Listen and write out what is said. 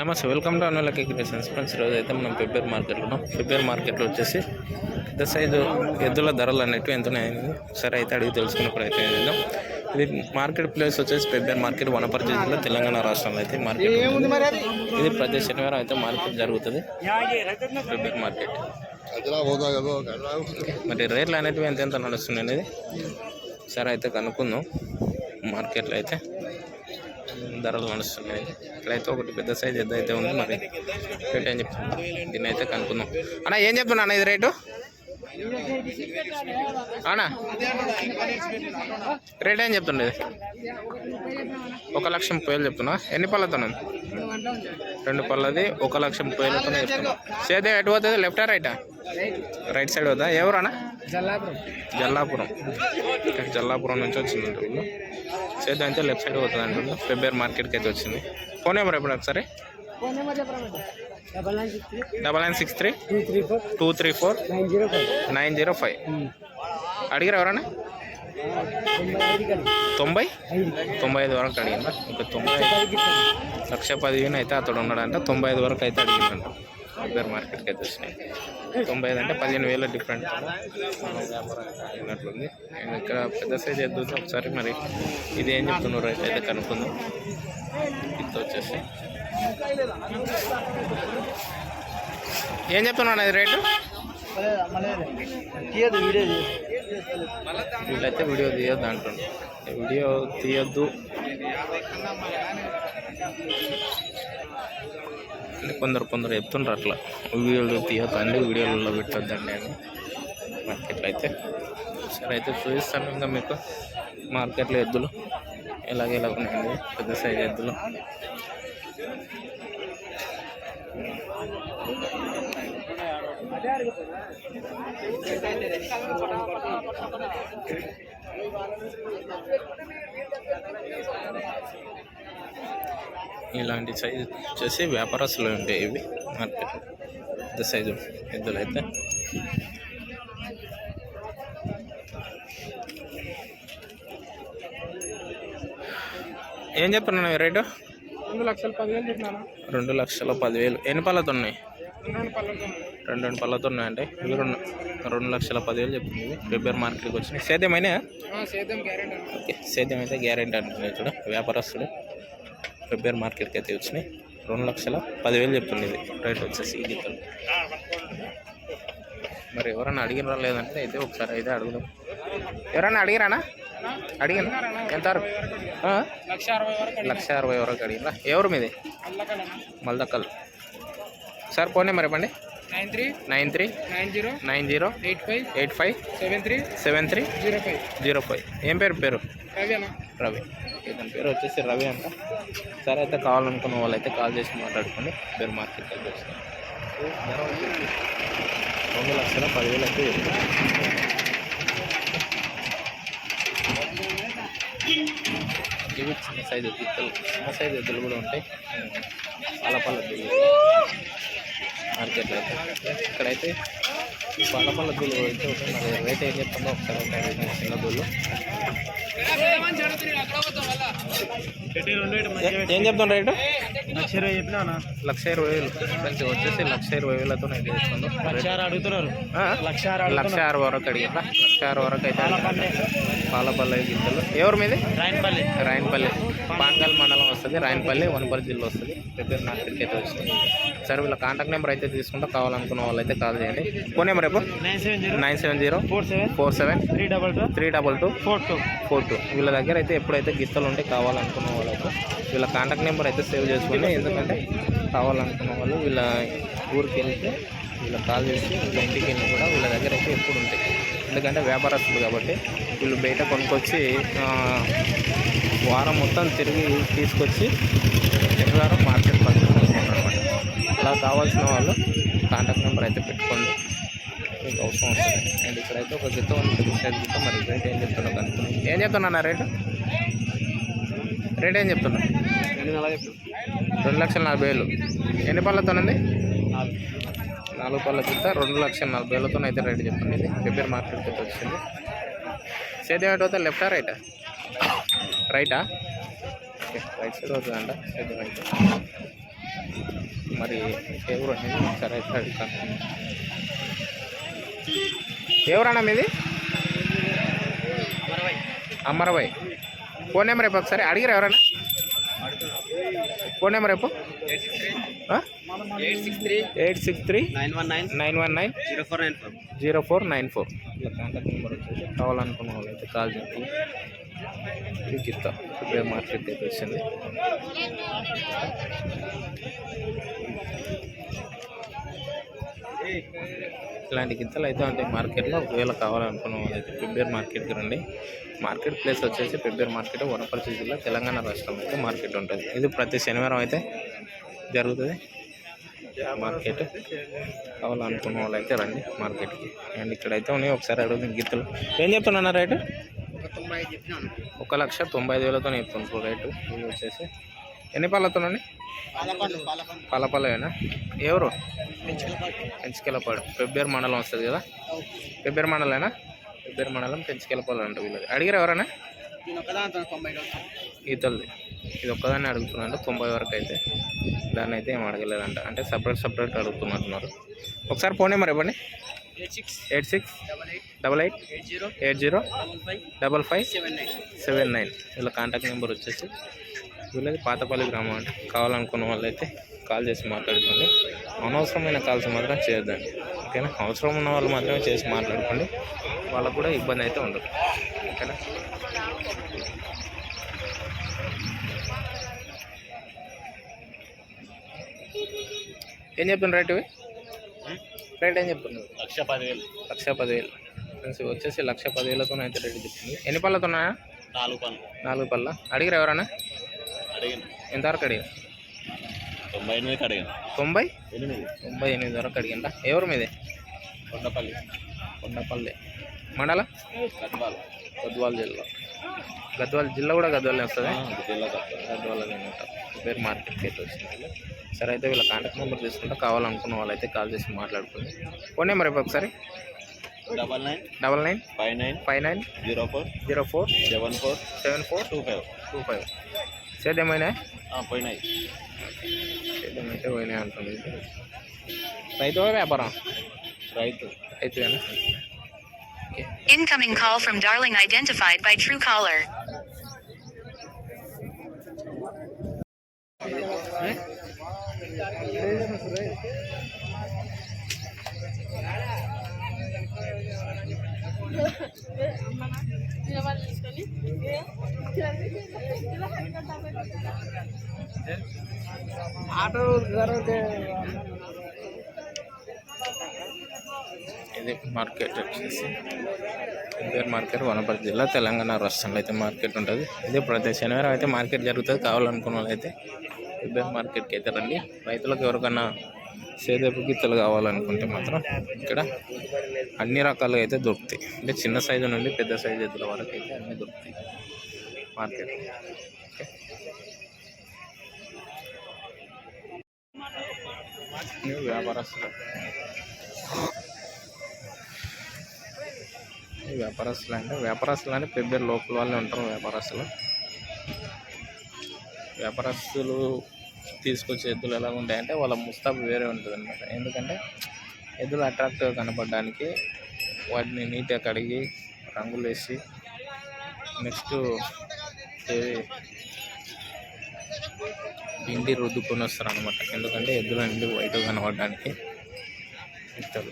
నమస్తే welcome to అనులకి creations friends ఈరోజు అయితే మనం ఫిబ్రవరి మార్కెట్లో ఉన్నాం ఫిబ్రవరి మార్కెట్లో వచ్చేసి పెద్ద సైజు ఎద్దుల ధరలు అనేవి ఎంత ఉన్నాయని సరే అయితే అడిగి తెలుసుకునే ప్రయత్నం చేద్దాం. ఇది మార్కెట్ ప్లేస్ వచ్చేసి ఫిబ్రవరి మార్కెట్ వనపర్తి జిల్లా తెలంగాణ రాష్ట్రంలో అయితే మార్కెట్. ఇది ప్రతి శనివారం అయితే మార్కెట్ జరుగుతుంది. ఫిబ్రవరి మార్కెట్. మరి రేట్లు అనేటివి ఎంత ఎంత నడుస్తుంది అనేది సరే అయితే కనుక్కుందాం. మార్కెట్లో అయితే ధరలు నడుస్తున్నాయి ఇక్కడైతే ఒకటి పెద్ద సైజ్ ఎద్దు అయితే ఉంది మరి. రేట్ ఏం చెప్తున్నా? దీన్ని అయితే కనుక్కుందాం. అన్న ఏం చెప్తున్నా అన్న ఇది రేటు? అన్నా రేట్ ఏం చెప్తుండే ఇది? ఒక లక్ష ముప్పై వేలు చెప్తున్నా. ఎన్ని పళ్ళతో రెండు పళ్ళది ఒక లక్ష ముప్పై వేలతో చెప్తున్నా. సేదే ఎటు పోతుంది? లెఫ్టా రైటా? రైట్ సైడ్ పోతా ఎవరన్నా జల్లాపురం. ఓకే, జల్లాపురం నుంచి వచ్చిందంట వీళ్ళు. సేద్యం అయితే లెఫ్ట్ సైడ్ పోతుంది అంటుండ్రు ఫిబ్రవరి మార్కెట్కి అయితే వచ్చింది. ఫోన్ నెంబర్ ఎప్పుడు ఒకసారి. Double nine six three. Two three four. Nine zero five. అడిగారు ఎవరన్నా? తొంభై? తొంభై ఐదు వరకు అడిగిందా? ఇంకా తొంభై. లక్ష పదిహేను అయితే అతడు ఉన్నాడంట. తొంభై ఐదు వరకు అయితే అడిగిందంట. ఫిబ్రవరి మార్కెట్కి అయితే వచ్చినాయి. తొంభై ఐదు అంటే పదిహేను వేల డిఫరెంట్ అయినట్లుంది నేను ఇక్కడ పెద్ద సైజ్ ఎద్దుతో ఒకసారి మరి ఇది ఏం చెప్తున్నారు రైట్ అయితే కనుక్కుందాం. ఇది వచ్చేసి. ఏం చెప్తున్నాను అది రేటు? వీళ్ళైతే వీడియో తీయొద్దు అంటున్నాను వీడియో తీయొద్దు. కొందరు కొందరు చెప్తుండ్రు అట్లా. వీడియోలు తీయొద్దండి వీడియోలలో పెట్టొద్దండి అని. మార్కెట్లో అయితే సరే అయితే చూపిస్తాను ఇంకా మీకు. మార్కెట్లో ఎద్దులు ఎలాగ ఎలా ఉన్నాయండి పెద్ద సైజ్ ఎద్దులు. ఇలాంటి సైజు వచ్చేసి వ్యాపారస్తులు ఉంటాయి ఇవి. మార్కెట్ పెద్ద సైజు ఎద్దులు అయితే ఏం చెప్తున్నాను రేటు? రెండు లక్షల పదివేలు చెప్పినాను? రెండు లక్షల పదివేలు. ఎన్ని పళ్ళతో ఉన్నాయి? రెండు రెండు పళ్ళతో ఉన్నాయండి. ఇవి రెండు రెండు లక్షల పదివేలు చెప్తుంది ఇవి. రిపేర్ మార్కెట్కి వచ్చినాయి. సేద్యమైనా సేద్యం గ్యారెంటీ ఓకే. సేద్యం అయితే గ్యారెంటీ అంటున్నాయి చూడ. వ్యాపారస్తుడు రిపేర్ మార్కెట్కి అయితే వచ్చినాయి. రెండు లక్షల పదివేలు చెప్తుంది ఇది. రేట్ వచ్చేసి ఈ గీతలు మరి ఎవరైనా అడిగిన లేదంటే అయితే ఒకసారి అయితే అడుగుదాం. ఎవరైనా అడిగిరానా? అడిగిన ఎంత వరకు? ఆ? లక్ష అరవై వరకు అడిగిరా? ఎవరు మీది? మల్దక్కల్ సార్ ఫోన్ నెంబర్ ఇవ్వండి nine three nine three nine zero nine zero eight five eight five seven three seven three zero five. Zero five. ఏం పేరు పేరు? రవి అన్న. ఓకే దాని పేరు వచ్చేసి రవి అంట. సరే అయితే కావాలనుకున్న వాళ్ళు అయితే కాల్ చేసి మాట్లాడుకోండి. పేరు మార్కెట్ అయితే వస్తుంది రెండు లక్షల పదివేలు అయితే ఇవి చిన్న సైజు ఎద్దులు చిన్న సైజు ఎద్దులు కూడా ఉంటాయి. పాలపల్ల మార్కెట్లో అయితే. ఇక్కడైతే పాలపల్ల దూలు అయితే ఉంటాయి మరి రేట్ ఏం చెప్తుందో ఒకసారి అయితే అడుగుతాను చిన్న దూళ్ళు ఏ- చెప్తాను రేటు? లక్ష ఇరవై చెప్పినా లక్ష ఇరవై వేలు. ఫ్రెండ్స్ వచ్చేసి లక్ష ఇరవై వేలతో అయితే లక్ష ఆరు అడుగుతున్నారు? లక్ష ఆరు లక్ష ఆరు వరకు అడిగిన లక్ష ఆరు వరకు అయితే పాలపల్లి పాలపల్లి గింజలు. ఎవరు మీది? రాయనపల్లి. రాయనపల్లి. పాంగల్ మండలం వస్తుంది రాయనపల్లి వనపల్లి జిల్లా వస్తుంది. రిపేర్ మార్కెట్కి అయితే వచ్చింది సరే వీళ్ళ కాంటాక్ట్ నెంబర్ అయితే తీసుకుంటే కావాలనుకున్న వాళ్ళు అయితే కాల్ చేయండి ఫోన్ నెంబర్ ఎప్పుడు nine seven zero four seven three double two three double two four two four two వీళ్ళ దగ్గర అయితే ఎప్పుడైతే గిస్తలు ఉంటే కావాలనుకున్న వాళ్ళైతే వీళ్ళ కాంటాక్ట్ నెంబర్ అయితే సేవ్ చేసుకోండి. ఎందుకంటే కావాలనుకున్న వాళ్ళు వీళ్ళ ఊరికి వెళ్తే వీళ్ళ కాల్ చేసి వీళ్ళ ఇంటికి వెళ్ళి కూడా వీళ్ళ దగ్గర అయితే ఎప్పుడు ఉంటాయి. ఎందుకంటే వ్యాపారస్తులు కాబట్టి వీళ్ళు బయట కొనుక్కొచ్చి వారం మొత్తం తిరిగి తీసుకొచ్చి శనివారం మార్కెట్ అనమాట అలా కావాల్సిన వాళ్ళు కాంటాక్ట్ నెంబర్ అయితే పెట్టుకోండి. మీకు అవసరం వస్తుంది అండ్ ఇక్కడైతే ఒక గిత్త ఉంది. పెద్ద గిత్త మరి రేట్ ఏం చెప్తున్నా కనుక్కుని. ఏం చెప్తున్నా రేటు? రేట్ ఏం చెప్తున్నా రెండు లక్షల నలభై వేలు. ఎన్ని పళ్ళతో ఉంది నాలుగు పళ్ళ గిత్త రెండు లక్షల నలభై వేలతో అయితే రేట్ చెప్పండి ఇది రిపేర్ మార్కెట్కి అయితే వచ్చింది. సేద్యం అవుతా లెఫ్టా రైటా? రైటా? ఓకే రైట్ సైడ్ అవుతుందంట సైడ్ రైట్. మరి ఎవరు అనేది ఒకసారి అయితే అడుగుతాను. ఎవరన్నా మీది? అమ్మరబాయ్ ఫోన్ నెంబర్ రేపు ఒకసారి. అడిగిరా ఎవరన్నా? ఫోన్ నెంబర్ రేపు eight six three eight six three nine one nine nine one nine zero four nine four. Zero four nine four. ఇలా కాంటాక్ట్ నెంబర్ వచ్చేసి కావాలనుకున్న వాళ్ళు అయితే కాల్ చేయండి. గిత్త ఇప్పుడే మార్కెట్ అయితే వచ్చింది. ఇలాంటి గింతలు అయితే ఉంటాయి మార్కెట్లో. ఒకవేళ కావాలనుకున్న వాళ్ళు అయితే ప్రిపేర్ మార్కెట్కి రండి. మార్కెట్ ప్లేస్ వచ్చేసి ప్రిపేర్ మార్కెట్ వనపర్తి జిల్లా తెలంగాణ రాష్ట్రం అయితే మార్కెట్ ఉంటుంది. ఇది ప్రతి శనివారం అయితే జరుగుతుంది. మార్కెట్. కావాలనుకున్న వాళ్ళు అయితే రండి మార్కెట్కి. అండ్ ఇక్కడైతే ఉన్నాయి. ఒకసారి అడుగుతుంది గిత్తలు ఏం చెప్తున్నా రేటు? ఒక లక్ష తొంభై ఐదు వేలతో చెప్తున్నారు రేటు. ఇది వచ్చేసి ఎన్ని పళ్ళతోనండి పల్లపల్లవేనా ఎవరు? పెంచుకెళ్ళపాడు పెబ్బేరు మండలం వస్తుంది కదా? పెబ్బేరు మండలేనా? పెబ్బేరు మండలం పెంచుకెళ్ళపాడు అంట వీళ్ళది. అడిగారు ఎవరైనా ఈతలది ఇది ఒక్కదాన్ని అడుగుతున్నాడు తొంభై వరకు అయితే. దాన్ని అయితే ఏం అడగలేదంట. అంటే సపరేట్ సపరేట్ అడుగుతున్నట్టున్నారు. ఒకసారి ఫోన్ నెంబర్ ఇవ్వండి. Eight six eight six double eight eight zero eight zero double five seven nine వీళ్ళ కాంటాక్ట్ నెంబర్ వచ్చేసి వీళ్ళది పాతపల్లి గ్రామం అంట కావాలనుకున్న వాళ్ళైతే కాల్ చేసి మాట్లాడుకోండి. అనవసరమైన కాల్స్ మాత్రం చేయొద్దండి. ఓకేనా? అవసరం ఉన్న వాళ్ళు మాత్రమే చేసి మాట్లాడుకోండి. వాళ్ళకు కూడా ఇబ్బంది అయితే ఉండదు. ఓకేనా? ఏం చెప్తున్నారు రేట్ ఇవి? రేట్ ఏం చెప్తున్నారు లక్ష పదివేలు. లక్ష పదివేలు. ఫ్రెండ్స్ ఇవి వచ్చేసి లక్ష పదివేలతో అయితే రేటు చెప్తుంది ఎన్ని పళ్ళతో ఉన్నాయా నాలుగు పనులు నాలుగు పళ్ళ? అడిగిరా ఎవరన్నా? అడిగాను. ఎంతవరకు అడిగారు తొంభై ఎనిమిదికి అడిగాను. తొంభై? ఎనిమిది. తొంభై ఎనిమిది వరకు అడిగింట ఎవరు మీది? కొండపల్లి. కొండపల్లి. మండల? గద్వాల. గద్వాల జిల్లా. గద్వాల జిల్లా కూడా గద్వాలనే వస్తుంది? జిల్లా గద్వాలనే ఉంటారు పేరు మార్కెట్కి అయితే వచ్చింది. సరే అయితే వీళ్ళ కాంటాక్ట్ నెంబర్ తీసుకుంటే కావాలనుకున్న వాళ్ళైతే కాల్ చేసి మాట్లాడుకోండి ఫోన్ నెంబర్ రేపు ఒకసారి. Double nine double nine five nine five nine zero four zero four seven four seven four two five two five సేద్యమైనా పోయినాయి సేద్యం అయితే పోయినాయి అంటుంది రైతు వ్యాపారం రైతు రైతుగానే okay Incoming call from Darling identified by Truecaller. Auto ఇది మార్కెట్ వచ్చేసి. ఇంపేర్ మార్కెట్ వనపర్తి జిల్లా తెలంగాణ రాష్ట్రంలో అయితే మార్కెట్ ఉంటుంది. ఇదే ప్రతి శనివారం అయితే మార్కెట్ జరుగుతుంది. కావాలనుకున్న వాళ్ళు అయితే ఇంపేర్ మార్కెట్కి అయితే రండి. రైతులకు ఎవరికన్నా సేదపు గిత్తలు కావాలనుకుంటే మాత్రం ఇక్కడ అన్ని రకాలుగా అయితే దొరుకుతాయి. అంటే చిన్న సైజు నుండి పెద్ద సైజు ఎద్దుల వరకు అయితే అన్నీ దొరుకుతాయి మార్కెట్ ఓకే. వ్యాపారస్తులు. వ్యాపారస్తులు అంటే వ్యాపారస్తులు అంటే పెద్ద లోకల్ వాళ్ళే ఉంటారు వ్యాపారస్తులు. వ్యాపారస్తులు తీసుకొచ్చే ఎద్దులు ఎలా ఉంటాయంటే వాళ్ళ ముస్తాబు వేరే ఉంటుంది అనమాట ఎందుకంటే ఎద్దులు అట్రాక్టివ్గా కనపడడానికి వాటిని నీట్గా కడిగి రంగులు వేసి నెక్స్ట్ పిండి రుద్దుకొని వస్తారు అనమాట ఎందుకంటే ఎద్దుల నుండి వైట్ కనపడడానికి ఇస్తారు.